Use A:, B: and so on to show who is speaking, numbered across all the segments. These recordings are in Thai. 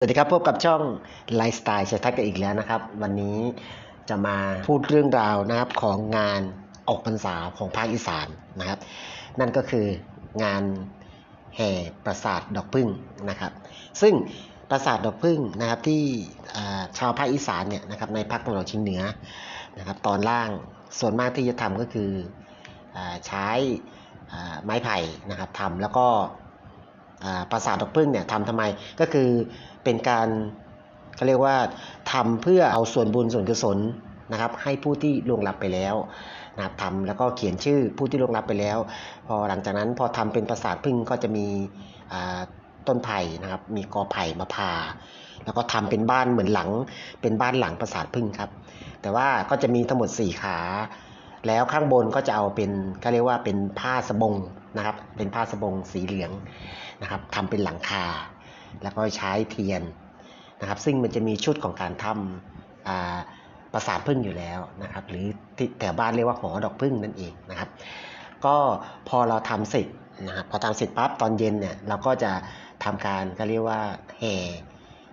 A: สวัสดีครับพบกับช่องไลฟ์สไตล์ชัยทัศน์กันอีกแล้วนะครับ วันนี้จะมาพูดเรื่องราวนะครับของงานออกพรรษาของภาคอีสานนะครับ นั่นก็คืองานแห่ปราสาทดอกพึ่งนะครับ ซึ่งปราสาทดอกพึ่งนะครับที่ชาวภาคอีสานเนี่ยนะครับในภาคตะวันออกเฉียงเหนือนะครับ ตอนล่างส่วนมากที่จะทำก็คืออใช้ไม้ไผ่นะครับทำแล้วก็ปราสาทดอกพึ่งเนี่ยทำทำไมก็คือ เป็นการเขาเรียกว่าทำเพื่อเอาส่วนบุญส่วนกุศลนะครับ ให้ผู้ที่ล่วงลับไปแล้วนะครับทำแล้วก็เขียนชื่อผู้ที่ล่วงลับไปแล้ว พอหลังจากนั้นพอทำเป็นปราสาทพึ่งก็จะมีต้นไผ่นะครับ มีกอไผ่มาพาแล้วก็ทำเป็นบ้านเหมือนหลัง เป็นบ้านหลังปราสาทพึ่งครับ แต่ว่าก็จะมีทั้งหมด 4 ขา แล้วข้างบนก็จะเอาเป็นก็เรียกว่าเป็นผ้าสบงนะครับ เป็นผ้าสบงสีเหลืองนะครับทำเป็นหลังคา แล้วก็ใช้เทียนนะครับ ซึ่งมันจะมีชุดของการทำอ่าประสาทพึ่งอยู่แล้วนะครับ หรือแถวบ้านเรียกว่าหอดอกพึ่งนั่นเองนะครับ ก็พอเราทำเสร็จนะครับพอทำเสร็จปั๊บตอนเย็นเนี่ยเราก็จะทำการก็เรียกว่าแห่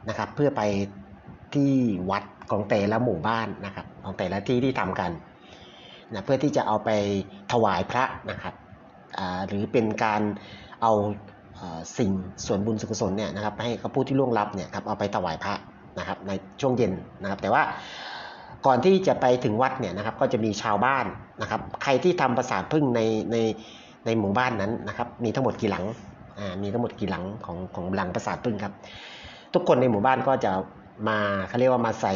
A: นะครับ เพื่อไปที่วัดของแต่ละหมู่บ้านนะครับ ของแต่ละที่ที่ทำกันนะเพื่อที่จะเอาไปถวายพระนะครับอ่าหรือเป็นการเอา สิ่งส่วนบุญส่วนกุศลเนี่ยนะครับให้กับผู้ที่ล่วงลับเนี่ยครับเอาไปถวายพระนะครับในช่วงเย็นนะครับ แต่ว่าก่อนที่จะไปถึงวัดเนี่ยนะครับก็จะมีชาวบ้านนะครับ ใครที่ทำประสาทพึ่งในในในหมู่บ้านนั้นนะครับ มีทั้งหมดกี่หลังอ่ามีทั้งหมดกี่หลังของของหลังประสาทพึ่งครับ ทุกคนในหมู่บ้านก็จะมาเขาเรียกว่ามาใส่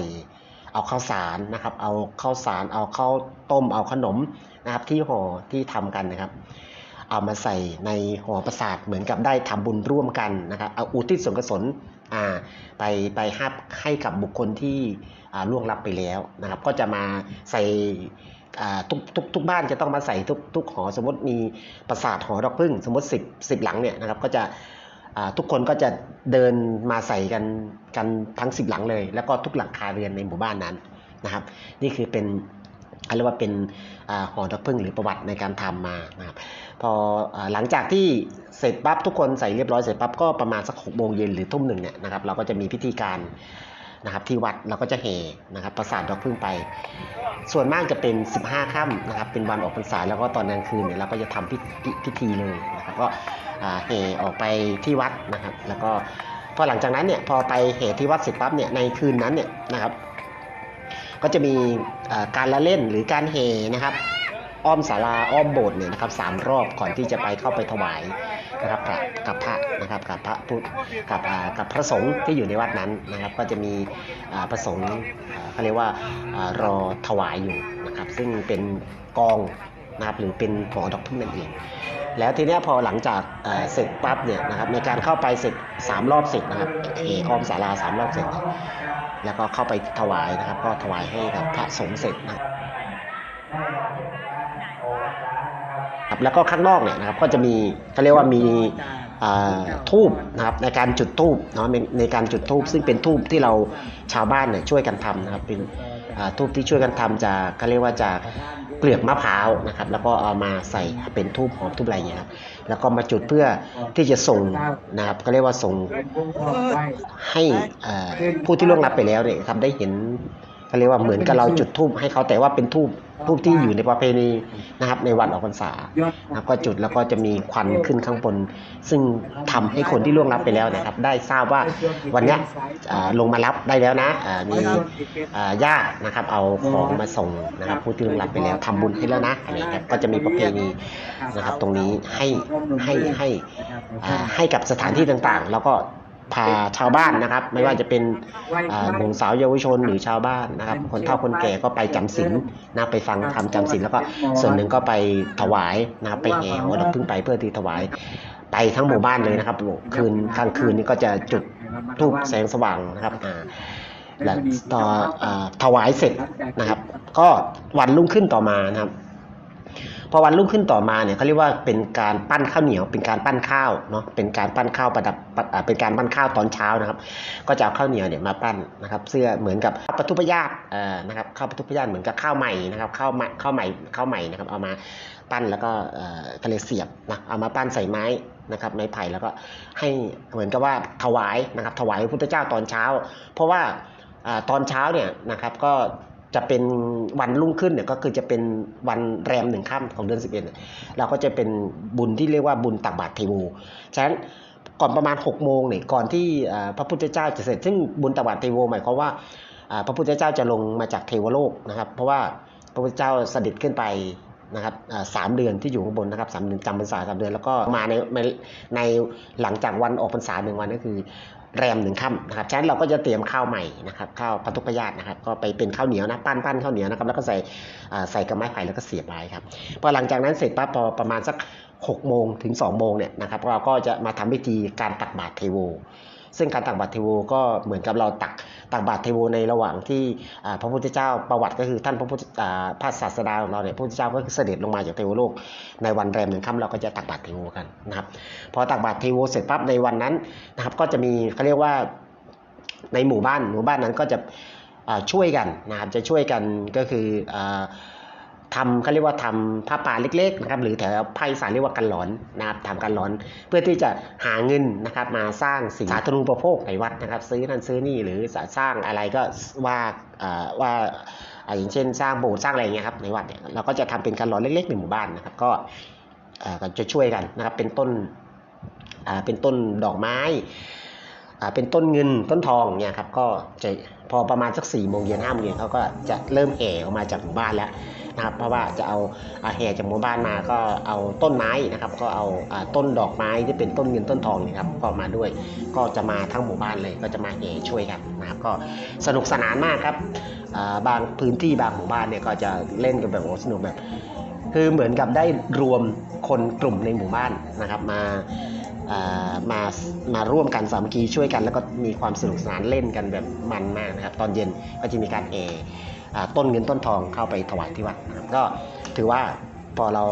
A: เอาข้าวสารนะครับ เอาข้าวสารเอาข้าวต้มเอาขนมนะครับที่ห่อที่ทำกันนะครับ เอามาใส่ในห่อประสาทเหมือนกับได้ทำบุญร่วมกันนะครับเอาอุทิศส่วนกุศลไปไปให้ให้กับบุคคลที่ล่วงลับไปแล้วนะครับ ก็จะมาใส่ทุกทุกทุกบ้านจะต้องมาใส่ทุกทุกหอสมมติมีประสาทหอดอกพึ่งสมมติ 10 10 หลังเนี่ยนะครับ ก็จะทุกคนก็จะเดินมาใส่กันกันทั้ง 10 หลังเลย แล้วก็ทุกหลังคาเรือนในหมู่บ้านนั้นนะครับ นี่คือเป็น เขาเรียกว่าเป็นอ่าหอดอกพึ่งหรือประวัติในการทำมานะครับพอหลังจากที่เสร็จปั๊บทุกคนใส่เรียบร้อยเสร็จปั๊บก็ประมาณสักหกโมงเย็นหรือทุ่มหนึ่งเนี่ยนะครับเราก็จะมีพิธีการนะครับที่วัดเราก็จะเฮนะครับประสาทดอกพึ่งไป ส่วนมากจะเป็น 15ค่ำนะครับเป็นวันออกพรรษาแล้วก็ตอนกลางคืนเนี่ยเราก็จะทำพิพิพิธีเลยนะครับก็อ่าเฮออกไปที่วัดนะครับ แล้วก็พอหลังจากนั้นเนี่ยพอไปเฮที่วัดเสร็จปั๊บเนี่ยในคืนนั้นเนี่ยนะครับ ก็จะมีการละเล่นหรือการเฮนะครับ อ้อมศาลาอ้อมโบสถ์เนี่ยนะครับสามรอบก่อนที่จะไปเข้าไปถวายนะครับกับกับพระนะครับกับพระพุทธกับกับพระสงฆ์ที่อยู่ในวัดนั้นนะครับ ก็จะมีพระสงฆ์เขาเรียกว่ารอถวายอยู่นะครับ ซึ่งเป็นกองนะครับหรือเป็นหอดอกพึ่งนั่นเองแล้วทีนี้พอหลังจากเอ่อเสร็จปั๊บเนี่ยนะครับในการเข้าไปเสร็จสามรอบเสร็จนะครับเออ้อมศาลาสามรอบเสร็จ แล้วก็เข้าไปถวายนะครับ ก็ถวายให้กับพระสงฆ์เสร็จนะครับแล้วก็ข้างนอกเนี่ยนะครับ ก็จะมีเขาเรียกว่ามี ทูบนะครับในการจุดทูบเนาะในในการจุดทูบซึ่งเป็นทูบที่เราชาวบ้านเนี่ยช่วยกันทำนะครับเป็นอ่าทูบที่ช่วยกันทำจากเขาเรียกว่าจากเปลือกมะพร้าวนะครับ แล้วก็เอามาใส่เป็นทูบหอมทูบอะไรอย่างเงี้ยครับแล้วก็มาจุดเพื่อที่จะส่งนะครับก็เรียกว่าส่งให้อ่าผู้ที่ล่วงลับไปแล้วเนี่ยครับได้เห็น เขาเรียกว่าเหมือนกับเราจุดทูบให้เขาแต่ว่าเป็นทูบทูบที่อยู่ในประเพณีนะครับ ในวันออกพรรษานะครับก็จุดแล้วก็จะมีควันขึ้นข้างบน ซึ่งทำให้คนที่ล่วงลับไปแล้วนะครับ ได้ทราบว่าวันเนี้ยอ่าลงมารับได้แล้วนะอ่ามีอ่าญาตินะครับ เอาของมาส่งนะครับ ผู้ที่ล่วงลับไปแล้วทำบุญให้แล้วนะอะไรครับก็จะมีประเพณีนะครับ ตรงนี้ให้ให้ให้อ่าให้กับสถานที่ต่างๆ แล้วก็ พาชาวบ้านนะครับ ไม่ว่าจะเป็นอ่าหนุ่มสาวเยาวชนหรือชาวบ้านนะครับ คนเฒ่าคนแก่ก็ไปจำศีลนะไปฟังทำจำศีลแล้วก็ส่วนหนึ่งก็ไปถวายนะครับไปแห่หัวดอกพึ่งไปเพื่อที่ถวายไปทั้งหมู่บ้านเลยนะครับคืนกลางคืนนี้ก็จะจุดทูบแสงสว่างนะครับอ่าและต่ออ่าถวายเสร็จนะครับ ก็วันรุ่งขึ้นต่อมานะครับ พอวันรุ่งขึ้นต่อมาเนี่ยเขาเรียกว่าเป็นการปั้นข้าวเหนียว เป็นการปั้นข้าวเนาะเป็นการปั้นข้าวประดับเป็นการปั้นข้าวตอนเช้านะครับ ก็จะเอาข้าวเหนียวเนี่ยมาปั้นนะครับ เสื้อเหมือนกับข้าวปทุพยาตนะครับข้าวปทุพยาตเหมือนกับข้าวใหม่นะครับข้าวใหม่ข้าวใหม่ข้าวใหม่นะครับเอามาปั้นแล้วก็เอ่อก็เลยเสียบนะเอามาปั้นใส่ไม้นะครับไม้ไผ่แล้วก็ให้เหมือนกับว่าถวายนะครับถวายพระพุทธเจ้าตอนเช้า เพราะว่าตอนเช้าเนี่ยนะครับก็ จะเป็นวันรุ่งขึ้นเนี่ยก็คือจะเป็นวันแรมหนึ่งค่ำของเดือน11เนี่ยเราก็จะเป็นบุญที่เรียกว่าบุญตักบาตรเทโวฉะนั้นก่อนประมาณ6โมงเนี่ยก่อนที่พระพุทธเจ้าจะเสร็จ ซึ่งบุญตักบาตรเทโวหมายความว่าพระพุทธเจ้าจะลงมาจากเทวโลกนะครับ เพราะว่าพระพุทธเจ้าเสด็จขึ้นไปนะครับสามเดือนที่อยู่ข้างบนนะครับสามเดือนจำพรรษาสามเดือนแล้วก็มาในในในหลังจากวันออกพรรษาหนึ่งวันก็คือ แรมหนึ่งค่ำนะครับฉะนั้นเราก็จะเตรียมข้าวใหม่นะครับข้าวพัทุกญาตินะครับก็ไปเป็นข้าวเหนียวนะปั้นปั้นข้าวเหนียวนะครับแล้วก็ใส่ใส่กระไม้ไผ่แล้วก็เสียบไว้ครับพอหลังจากนั้นเสร็จปั๊บพอประมาณสัก6โมงถึง2โมงเนี่ยนะครับเราก็จะมาทำพิธีการตักบาตรเทโว ซึ่งการตักบาตรเทโวก็เหมือนกับเราตักตักบาตรเทโวในระหว่างที่พระพุทธเจ้าประวัติก็คือท่านพระพุทธพระศาสดาของเราเนี่ยพระพุทธเจ้าก็คือเสด็จลงมาจากเทวโลก ในวันแรมหนึ่งค่ำเราก็จะตักบาตรเทโวกันนะครับพอตักบาตรเทโวเสร็จปั๊บในวันนั้นนะครับก็จะมีเขาเรียกว่าในหมู่บ้านหมู่บ้านนั้นก็จะช่วยกันนะครับจะช่วยกันก็คืออ ทำเขาเรียกว่าทำผ้าป่าเล็กๆนะครับหรือแถวภาคอีสานเรียกว่ากันหลอนนะครับทำกันหลอน เพื่อที่จะหาเงินนะครับมาสร้างสิ่งสาธารณูปโภคในวัดนะครับ ซื้อนั่นซื้อนี่หรือสร้างอะไรก็ว่าว่าอย่างเช่น สร้างโบสถ์สร้างอะไรอย่างเงี้ยครับในวัดเนี่ยเราก็จะทำเป็นกันหลอนเล็กๆในหมู่บ้านนะครับก็ก็จะช่วยกันนะครับเป็นต้นเป็นต้นดอกไม้ เป็นต้นเงินต้นทองเนี่ยครับก็จะพอประมาณสัก4ี่โมงเย็นห้าโมงเย็นเขาก็จะเริ่มแห่ออกมาจากหมู่บ้านแล้วนะครับ เพราะว่าจะเอาอาแห่จากหมู่บ้านมาก็เอาต้นไม้นะครับ ก็เอาอ่าต้นดอกไม้ที่เป็นต้นเงินต้นทองเนะครับก็มาด้วย ก็จะมาทั้งหมู่บ้านเลยก็จะมาแห่ช่วยกันนะครับ ก็สนุกสนานมากครับอ่าบางพื้นที่บางหมู่บ้านเนี่ยก็จะเล่นกันแบบสนุกแบบ คือเหมือนกับได้รวมคนกลุ่มในหมู่บ้านนะครับมา มามาร่วมกันสามัคคีช่วยกัน แล้วก็มีความสนุกสนานเล่นกันแบบมันมากนะครับ ตอนเย็นก็จะมีการเออ่าต้นเงินต้นทองเข้าไปถวายที่วัดนะครับก็ถือว่าพอเรา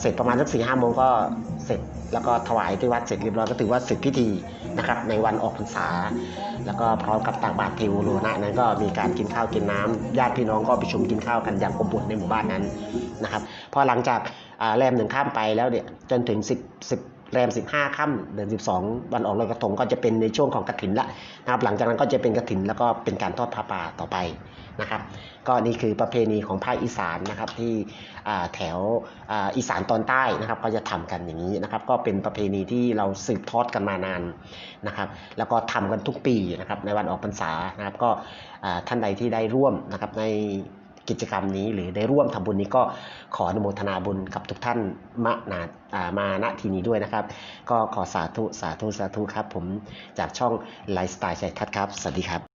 A: เสร็จประมาณสักสี่ห้าโมงก็เสร็จแล้วก็ถวายที่วัดเสร็จเรียบร้อยก็ถือว่าเสร็จพิธีนะครับในวันออกพรรษา แล้วก็พร้อมกับตักบาตรเทวโลนะนั้นก็มีการกินข้าวกินน้ำญาติพี่น้องก็ไปชุมกินข้าวกันอย่างอบอุ่นในหมู่บ้านนั้นนะครับพอหลังจากแรมหนึ่งข้ามไปแล้วเนี่ยจนถึง10 10 แรม 15ค่ำเดือน 12 วันออกลอยกระทงก็จะเป็นในช่วงของกระถินละนะครับหลังจากนั้นก็จะเป็นกระถินแล้วก็เป็นการทอดผ้าป่าต่อไปนะครับ ก็นี่คือประเพณีของภาคอีสานนะครับที่แถวอ,อีสานตอนใต้นะครับ ก็จะทำกันอย่างนี้นะครับ ก็เป็นประเพณีที่เราสืบทอดกันมานานนะครับ แล้วก็ทำกันทุกปีนะครับในวันออกพรรษานะครับ ก็ท่านใดที่ได้ร่วมนะครับใน กิจกรรมนี้ หรือได้ร่วมทำบุญนี้ก็ขออนุโมทนาบุญกับทุกท่านมานาอ่ามาณที่นี้ด้วยนะครับ ก็ขอสาธุสาธุสาธุครับ ผมจากช่องไลฟ์สไตล์ชัยทัศน์ครับ สวัสดีครับ